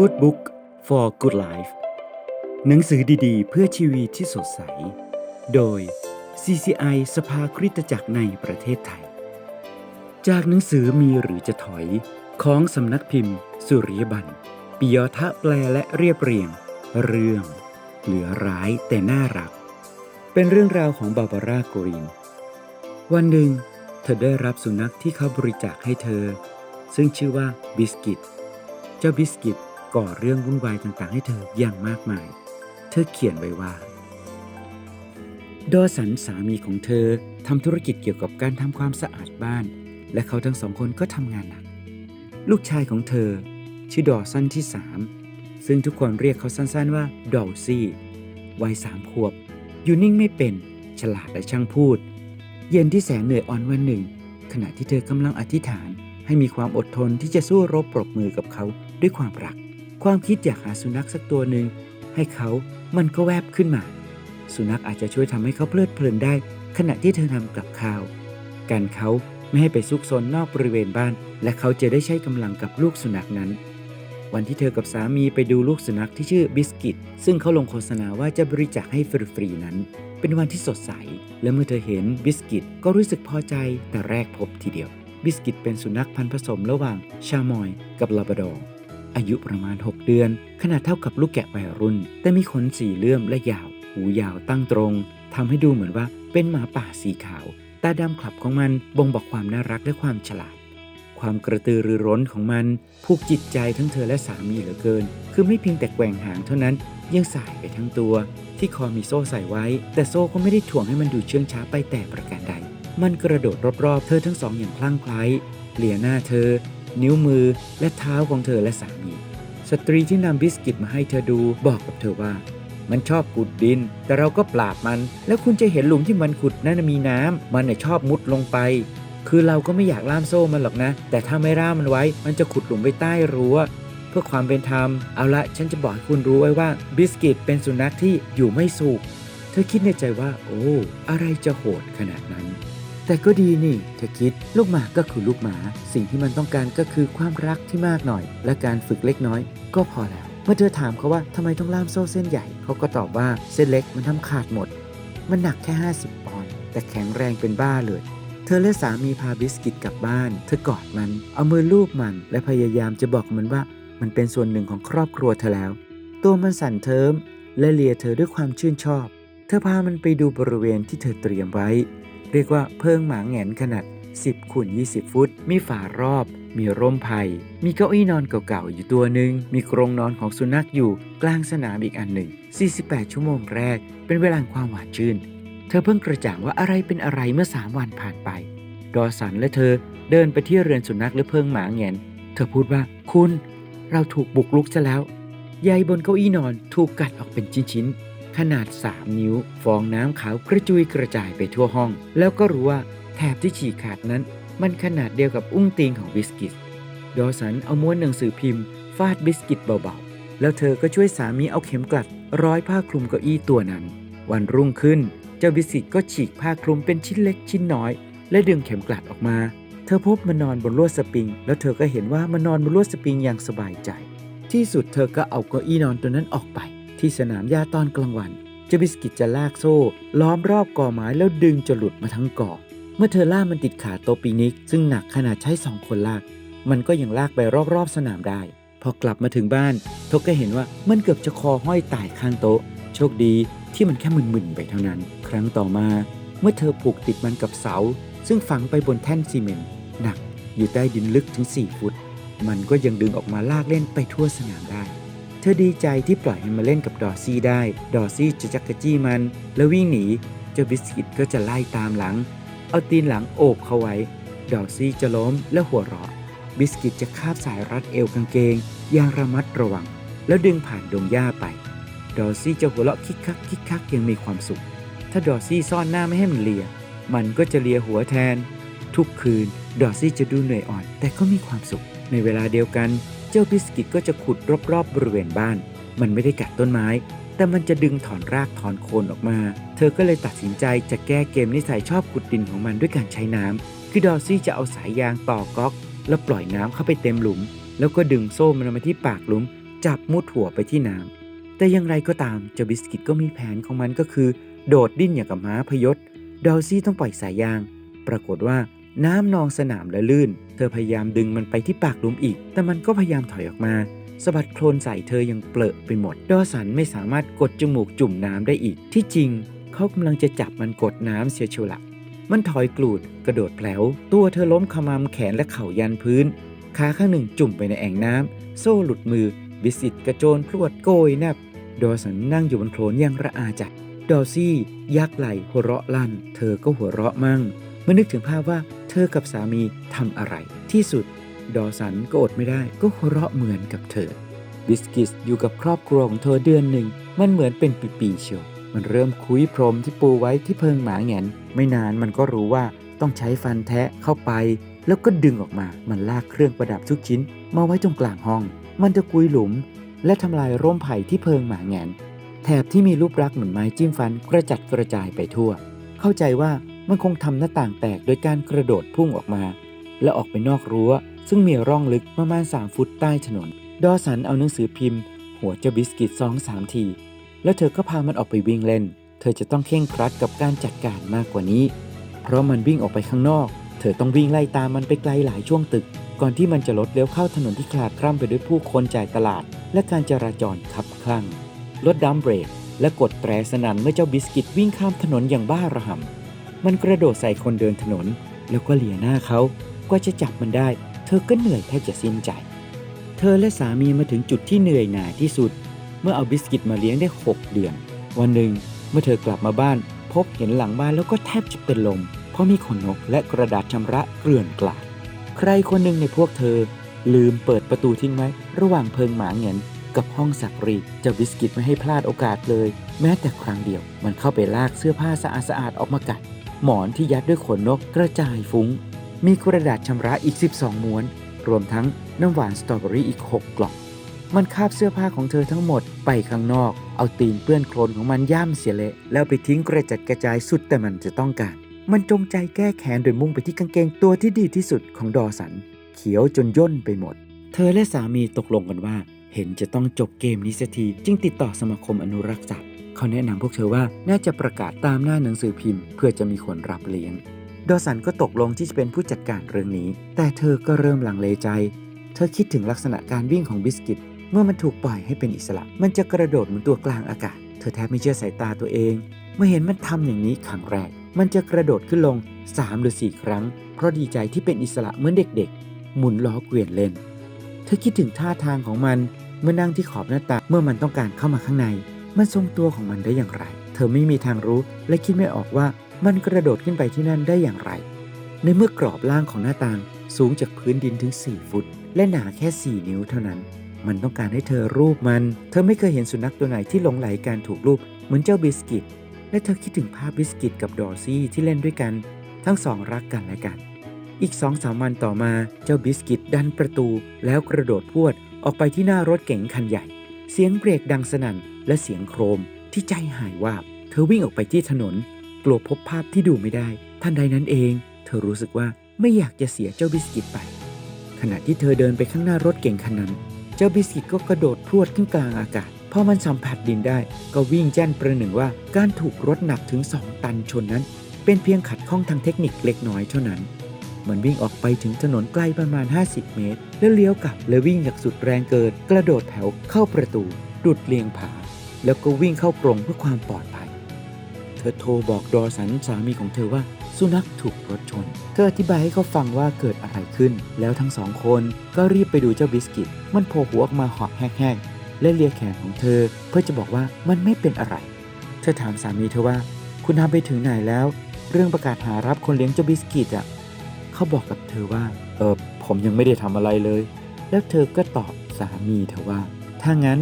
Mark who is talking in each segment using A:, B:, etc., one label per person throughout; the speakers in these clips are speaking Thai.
A: Good Book for Good Life หนังสือดีๆ เพื่อชีวิตที่สดใส โดย CCI สภาคริสตจักรในประเทศไทย จากหนังสือมีหรือจะถอยของสำนักพิมพ์ สุริยบันปิยทะแปลและเรียบเรียง เรื่อง เหลือร้ายแต่น่ารัก เป็นเรื่องราวของบาบาร่ากรีน วันหนึ่ง เธอได้รับสุนัขที่เขาบริจาคให้เธอ ซึ่งชื่อว่าบิสกิต เจ้าบิสกิต ก่อเรื่องวุ่นวายต่างๆ ให้เธออย่างมากมาย เธอเขียนไว้ว่า ดอสันสามีของเธอทำธุรกิจเกี่ยวกับการทำความสะอาดบ้าน และเขาทั้งสองคนก็ทำงานหนัก ลูกชายของเธอ ชื่อดอสันที่สามซึ่งทุกคนเรียกเขาสั้นๆว่าดอลซี่วัยสามขวบ อยู่นิ่งไม่เป็นฉลาดและช่างพูด เย็นที่แสนเหนื่อยอ่อนวันหนึ่ง ขณะที่เธอกำลังอธิษฐานให้มีความอดทนที่จะสู้รบปรบมือกับเขาด้วยความรัก ความคิดอยากหาสุนัขสักตัวหนึ่งให้เขามันก็แวบขึ้นมา สุนัขอาจจะช่วยทำให้เขาเพลิดเพลินได้ ขณะที่เธอนำกับข้าวกันเขาไม่ให้ไปซุกซนนอกบริเวณบ้าน และเขาจะได้ใช้กำลังกับลูกสุนัขนั้น วันที่เธอกับสามีไปดูลูกสุนัขที่ชื่อบิสกิต ซึ่งเขาลงโฆษณาว่าจะบริจาคให้ฟรีๆนั้น เป็นวันที่สดใส และเมื่อเธอเห็นบิสกิตก็รู้สึกพอใจแต่แรกพบทีเดียวบิสกิตเป็นสุนัขพันธุ์ผสมระหว่างชามอยกับลาบราดอร์ อายุประมาณ 6 เดือน ขนาดเท่ากับลูกแกะวัยรุ่น แต่มีขนสีเลื่อมและยาว หูยาวตั้งตรงทำให้ดูเหมือนว่าเป็นหมาป่าสีขาว ตาดำคลับของมันบ่งบอกความน่ารักและความฉลาด ความกระตือรือร้นของมันผูกจิตใจทั้งเธอและสามีเหลือเกิน คือไม่เพียงแต่แกว่งหางเท่านั้นยังสายไปทั้งตัว ที่คอมีโซ่ใส่ไว้ แต่โซ่ก็ไม่ได้ถ่วงให้มันดูเชื่องช้าไปแต่ประการใด มันกระโดดรอบๆ เธอทั้งสองอย่างคลั่งไคล้เหลียหน้าเธอ นิ้วมือและเท้าของเธอและสามี สตรีที่นำบิสกิตมาให้เธอดูบอกกับเธอว่า มันชอบขุดดิน แต่เราก็ปราบมัน แล้วคุณจะเห็นหลุมที่มันขุดนั่นมีน้ำมันน่ะชอบมุดลงไป คือเราก็ไม่อยากล่ามโซ่มันหรอกนะ แต่ถ้าไม่ล่ามมันไว้ มันจะขุดหลุมไปใต้รั้วเพื่อความเป็นธรรม เอาละฉันจะบอกให้คุณรู้ไว้ว่าบิสกิตเป็นสุนัขที่อยู่ไม่สุขเธอคิดในใจว่า โอ้ อะไรจะโหดขนาดนั้น แต่ก็ดีนี่เธอคิด ลูกหมาก็คือลูกหมา สิ่งที่มันต้องการก็คือความรักที่มากหน่อย และการฝึกเล็กน้อยก็พอแล้ว เมื่อเธอถามเขาว่าทำไมต้องล่ามโซ่เส้นใหญ่ เขาก็ตอบว่าเส้นเล็กมันทำขาดหมด มันหนักแค่ 50ปอนด์แต่แข็งแรงเป็นบ้าเลยเธอและสามีพาบิสกิตกลับบ้าน เธอกอดมัน เอามือลูบมัน และพยายามจะบอกมันว่า มันเป็นส่วนหนึ่งของครอบครัวเธอแล้ว ตัวมันสั่นเทิมและเลียเธอด้วยความชื่นชอบ เธอพามันไปดูบริเวณที่เธอเตรียมไว้ เรียกว่าเพิงหมาแงนขนาด 10คูณ20 ฟุต มีฝารอบ มีร่มไผ่มีเก้าอี้นอนเก่าๆอยู่ตัวหนึ่ง มีกรงนอนของสุนัขอยู่กลางสนามอีกอันหนึ่ง 48 ชั่วโมงแรก เป็นเวลาความหวานชื่น เธอเพิ่งกระจ่างว่าอะไรเป็นอะไรเมื่อ 3 วันผ่านไป ดอสันและเธอเดินไปที่เรือนสุนัขหรือเพิงหมาแงน เธอพูดว่าคุณ เราถูกบุกรุกซะแล้วใยบนเก้าอี้นอนถูกกัดออกเป็นชิ้นๆ ขนาด 3 นิ้ว ฟองน้ำขาวกระจุยกระจายไปทั่วห้อง แล้วก็รู้ว่าแถบที่ฉีกขาดนั้น มันขนาดเดียวกับอุ้งตีนของบิสกิต ดอสันเอาม้วนหนังสือพิมพ์ ฟาดบิสกิตเบาๆ แล้วเธอก็ช่วยสามีเอาเข็มกลัด ร้อยผ้าคลุมเก้าอี้ตัวนั้น วันรุ่งขึ้น เจ้าบิสกิตก็ฉีกผ้าคลุมเป็นชิ้นเล็กชิ้นน้อย และดึงเข็มกลัดออกมา เธอพบมันนอนบนลวดสปริง แล้วเธอก็เห็นว่ามันนอนบนลวดสปริงอย่างสบายใจ ที่สุดเธอก็เอาเก้าอี้นอนตัวนั้นออกไป ที่สนามหญ้าตอนกลางวันเจบิสกิตจะลากโซ่ ล้อมรอบกอไม้แล้วดึงจะหลุดมาทั้งกอเมื่อเธอล่ามันติดขาโตปินิก ซึ่งหนักขนาดใช้สองคนลาก มันก็ยังลากไปรอบๆสนามได้ พอกลับมาถึงบ้านเธอก็เห็นว่ามันเกือบจะคอห้อยตายข้างโต๊ะ โชคดีที่มันแค่มึนๆไปเท่านั้น ครั้งต่อมา เมื่อเธอผูกติดมันกับเสา ซึ่งฝังไปบนแท่นซีเมนต์หนักอยู่ใต้ดินลึกถึง 4 ฟุต มันก็ยังดึงออกมาลากเล่นไปทั่วสนามได้ ธอดีใจที่ปล่อยให้มาเล่นกับดอร์ซี่ได้ ดอร์ซี่จะจักกะจี้มัน แล้ววิ่งหนี เจ้าบิสกิตก็จะไล่ตามหลัง เอาตีนหลังโอบเขาไว้ ดอร์ซี่จะล้มและหัวเราะ บิสกิตจะคาบสายรัดเอวกางเกง อย่างระมัดระวัง แล้วดึงผ่านดงหญ้าไป ดอร์ซี่จะหัวเราะคิกคักคิกคักยังมีความสุข ถ้าดอร์ซี่ซ่อนหน้าไม่ให้มันเลีย มันก็จะเลียหัวแทน ทุกคืน ดอร์ซี่จะดูเหนื่อยอ่อน แต่ก็มีความสุข ในเวลาเดียวกัน จ้าบิสกิตก็จะขุดรอบๆบริเวณบ้าน มันไม่ได้กัดต้นไม้ แต่มันจะดึงถอนรากถอนโคนออกมา เธอก็เลยตัดสินใจจะแก้เกมนิสัยชอบขุดดินของมันด้วยการใช้น้ำคือดอซี่จะเอาสายยางต่อก๊อก แล้วปล่อยน้ำเข้าไปเต็มหลุม แล้วก็ดึงโซ่มันมาที่ปากหลุม จับมุดหัวไปที่น้ำแต่อย่างไรก็ตามเจ้าบิสกิตก็มีแผนของมันก็คือ โดดดิ้นอย่างกับม้าพยศ ดอลซี่ต้องปล่อยสายยาง ปรากฏว่า น้ำนองสนามและลื่น เธอพยายามดึงมันไปที่ปากหลุมอีก แต่มันก็พยายามถอยออกมาสะบัดโคลนใส่เธอยังเปลอะไปหมด ดอสันไม่สามารถกดจมูกจุ่มน้ำได้อีก ที่จริง เขากำลังจะจับมันกดน้ำเสียเชียวละมันถอยกลูดกระโดดแผลวตัวเธอล้มขมำแขนและเข่ายันพื้น ขาข้างหนึ่งจุ่มไปในแอ่งน้ำ โซ่หลุดมือ บิสิตกระโจนพรวดโกยแนบ ดอสันนั่งอยู่บนโคลนอยังระอาจัด ดอซี่ยักไหลหัวเราะลั่น เธอก็หัวเราะมั่งเมื่อนึกถึงภาพว่า ธอกับสามีทำอะไร ที่สุด ดอสันก็อดไม่ได้ก็หัวเราะเหมือนกับเธอ บิสกิสอยู่กับครอบครัวของเธอเดือนหนึ่ง มันเหมือนเป็นปีๆเชียวมันเริ่มคุยพรมที่ปูไว้ที่เพิงหมาแงนไม่นานมันก็รู้ว่าต้องใช้ฟันแทะเข้าไป แล้วก็ดึงออกมา มันลากเครื่องประดับทุกชิ้น มาไว้ตรงกลางห้อง มันจะกุยหลุม และทำลายร่มไผ่ที่เพิงหมาแงนแถบที่มีรูปลักษณ์เหมือนไม้จิ้มฟันกระจัดกระจายไปทั่ว เข้าใจว่า มันคงทำหน้าต่างแตกโดยการกระโดดพุ่งออกมา และออกไปนอกรั้ว ซึ่งมีร่องลึกประมาณ3ฟุตใต้ถนน ดอสันเอาหนังสือพิมพ์ หัวเจ้าบิสกิตสองสามที แล้วเธอก็พามันออกไปวิ่งเล่น เธอจะต้องเข่งครัดกับการจัดการมากกว่านี้ เพราะมันวิ่งออกไปข้างนอก เธอต้องวิ่งไล่ตามมันไปไกลหลายช่วงตึก ก่อนที่มันจะลดเลี้ยวเข้าถนนที่คลาดคล่ำไปด้วยผู้คนจ่ายตลาด และการจราจรขับคลั่งรถดัมเบรกและกดแตรสนั่นเมื่อเจ้าบิสกิตวิ่งข้ามถนนอย่างบ้าระห่ำ มันกระโดดใส่คนเดินถนน แล้วก็เหลียหน้าเขากว่าจะจับมันได้ เธอก็เหนื่อยแทบจะสิ้นใจ เธอและสามีมาถึงจุดที่เหนื่อยหน่ายที่สุด เมื่อเอาบิสกิตมาเลี้ยงได้ 6 เดือน วันหนึ่งเมื่อเธอกลับมาบ้าน พบเห็นหลังบ้านแล้วก็แทบจะเป็นลม เพราะมีขนนกและกระดาษชำระเกลื่อนกลาดใครคนหนึ่งในพวกเธอ ลืมเปิดประตูทิ้งไว้ระหว่างเพิงหมาเงินกับห้องสักรีจ้าบิสกิตไม่ให้พลาดโอกาสเลย แม้แต่ครั้งเดียวมันเข้าไปลากเสื้อผ้าสะอาดๆออกมากัด หมอนที่ยัดด้วยขนนกกระจายฟุง้ง มีกระดาษชำระอีก 12 ม้วน รวมทั้งน้ำหวานสตรอเบอรี่อีก 6 กล่อง มันคาบเสื้อผ้าของเธอทั้งหมดไปข้างนอก เอาตีนเปื้อนโคลนของมันย่ำเสียเละ แล้วไปทิ้งกระจัดกระจายสุดแต่มันจะต้องการ มันจงใจแก้แค้นโดยมุ่งไปที่กางเกงตัวที่ดีที่สุดของดอสัน เขียวจนย่นไปหมด เธอและสามีตกลงกันว่า เห็นจะต้องจบเกมนี้เสียทีจึงติดต่อสมาคมอนุรักษ์สัตว เขาแนะนำพวกเธอว่าน่าจะประกาศตามหน้าหนังสือพิมพ์ เพื่อจะมีคนรับเลี้ยง ดอสันก็ตกลงที่จะเป็นผู้จัดการเรื่องนี้ แต่เธอก็เริ่มลังเลใจ เธอคิดถึงลักษณะการวิ่งของบิสกิต เมื่อมันถูกปล่อยให้เป็นอิสระ มันจะกระโดดเหมือนตัวกลางอากาศ เธอแทบไม่เชื่อสายตาตัวเอง เมื่อเห็นมันทำอย่างนี้ครั้งแรก มันจะกระโดดขึ้นลง 3 หรือ 4 ครั้ง เพราะดีใจที่เป็นอิสระเหมือนเด็กๆ หมุนล้อเกวียนเล่น เธอคิดถึงท่าทางของมันเมื่อนั่งที่ขอบหน้าต่างเมื่อมันต้องการเข้ามาข้างใน มันทรงตัวของมันได้อย่างไร เธอไม่มีทางรู้และคิดไม่ออกว่ามันกระโดดขึ้นไปที่นั่นได้อย่างไร ในเมื่อกรอบล่างของหน้าต่างสูงจากพื้นดินถึง 4 ฟุต และหนาแค่ 4 นิ้วเท่านั้น มันต้องการให้เธอรูปมัน เธอไม่เคยเห็นสุนัขตัวไหนที่หลงไหลการถูกรูปเหมือนเจ้าบิสกิต และเธอคิดถึงภาพบิสกิตกับดอร์ซี่ที่เล่นด้วยกัน ทั้งสองรักกันและกัน อีกสองสามวันต่อมาเจ้าบิสกิตดันประตูแล้วกระโดดพวดออกไปที่หน้ารถเก๋งคันใหญ่ เสียงเบรกดังสนั่นและเสียงโครมที่ใจหายวาบ เธอวิ่งออกไปที่ถนน กลัวพบภาพที่ดูไม่ได้ทันใดนั้นเอง เธอรู้สึกว่าไม่อยากจะเสียเจ้าบิสกิตไป ขณะที่เธอเดินไปข้างหน้ารถเก่งคันนั้น เจ้าบิสกิตก็กระโดดพรวดขึ้นกลางอากาศพอมันสัมผัสดินได้ ก็วิ่งแจ้นประหนึ่งว่าการถูกรถหนักถึง 2 ตันชนนั้น เป็นเพียงขัดข้องทางเทคนิคเล็กน้อยเท่านั้น มันวิ่งออกไปถึงถนนไกลประมาณ 50 เมตร แล้วเลี้ยวกลับและวิ่งอย่างสุดแรงเกิน กระโดดแถวเข้าประตู ดุดเลียงผา แล้วก็วิ่งเข้ากรงเพื่อความปลอดภัย เธอโทรบอกดอสันสามีของเธอว่าสุนัขถูกรถชน เธออธิบายให้เขาฟังว่าเกิดอะไรขึ้น แล้วทั้งสองคนก็รีบไปดูเจ้าบิสกิต มันโผล่หัวออกมาหอบแห้งๆ และเลียแขนของเธอ เพื่อจะบอกว่ามันไม่เป็นอะไร เธอถามสามีเธอว่า คุณทำไปถึงไหนแล้ว เรื่องประกาศหารับคนเลี้ยงเจ้าบิสกิตอะ เขาบอกกับเธอว่า เออผมยังไม่ได้ทำอะไรเลย แล้วเธอก็ตอบสามีเธอว่า ถ้างั้น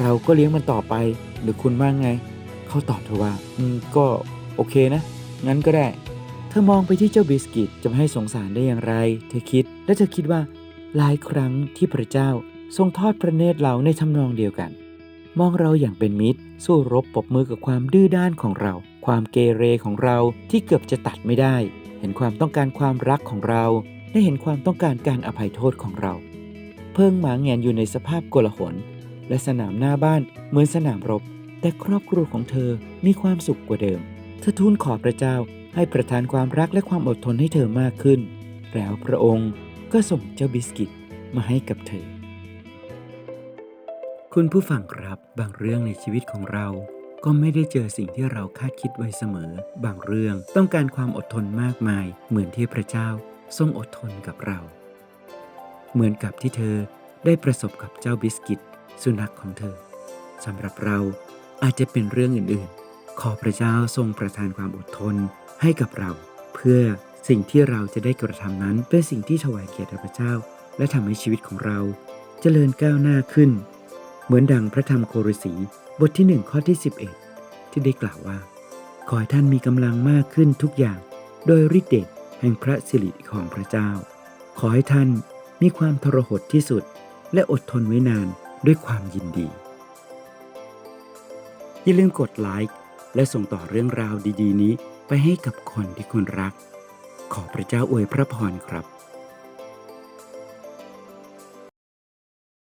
A: เราก็เลี้ยงมันต่อไป หรือคุณว่าไง เขาตอบเธอว่า อืม ก็โอเคนะ งั้นก็ได้ เธอมองไปที่เจ้าบิสกิตจะไม่ให้สงสารได้อย่างไร เธอคิด และเธอคิดว่า หลายครั้งที่พระเจ้าทรงทอดพระเนตรเราในทำนองเดียวกัน มองเราอย่างเป็นมิตร สู้รบปบมือกับความดื้อด้านของเรา ความเกเรของเราที่เกือบจะตัดไม่ได้ เห็นความต้องการความรักของเราได้เห็นความต้องการการอภัยโทษของเรา เพิ่งหมาแงนอยู่ในสภาพโกลาหลและสนามหน้าบ้านเหมือนสนามรบ แต่ครอบครัวของเธอมีความสุขกว่าเดิม เธอทูลขอพระเจ้าให้ประทานความรักและความอดทนให้เธอมากขึ้น แล้วพระองค์ก็ส่งเจ้าบิสกิตมาให้กับเธอ คุณผู้ฟังครับบางเรื่องในชีวิตของเรา ก็ไม่ได้เจอสิ่งที่เราคาดคิดไว้เสมอ บางเรื่องต้องการความอดทนมากมาย เหมือนที่พระเจ้าทรงอดทนกับเรา เหมือนกับที่เธอได้ประสบกับเจ้าบิสกิต สุนัขของเธอสำหรับเราอาจจะเป็นเรื่องอื่นๆ ขอพระเจ้าทรงประทานความอดทนให้กับเรา เพื่อสิ่งที่เราจะได้กระทำนั้นเป็นสิ่งที่ถวายเกียรติพระเจ้า และทำให้ชีวิตของเราเจริญก้าวหน้าขึ้น เหมือนดังพระธรรมโครสี บทที่หนึ่งข้อที่ 11 ที่ได้กล่าวว่า ขอให้ท่านมีกำลังมากขึ้นทุกอย่าง โดยฤทธิเดชแห่งพระสิริของพระเจ้า ขอให้ท่านมีความทรหดที่สุด และอดทนไว้นานด้วยความยินดี อย่าลืมกดไลค์และส่งต่อเรื่องราวดี ๆ นี้ไปให้กับคนที่คุณรัก ขอพระเจ้าอวยพระพรครับ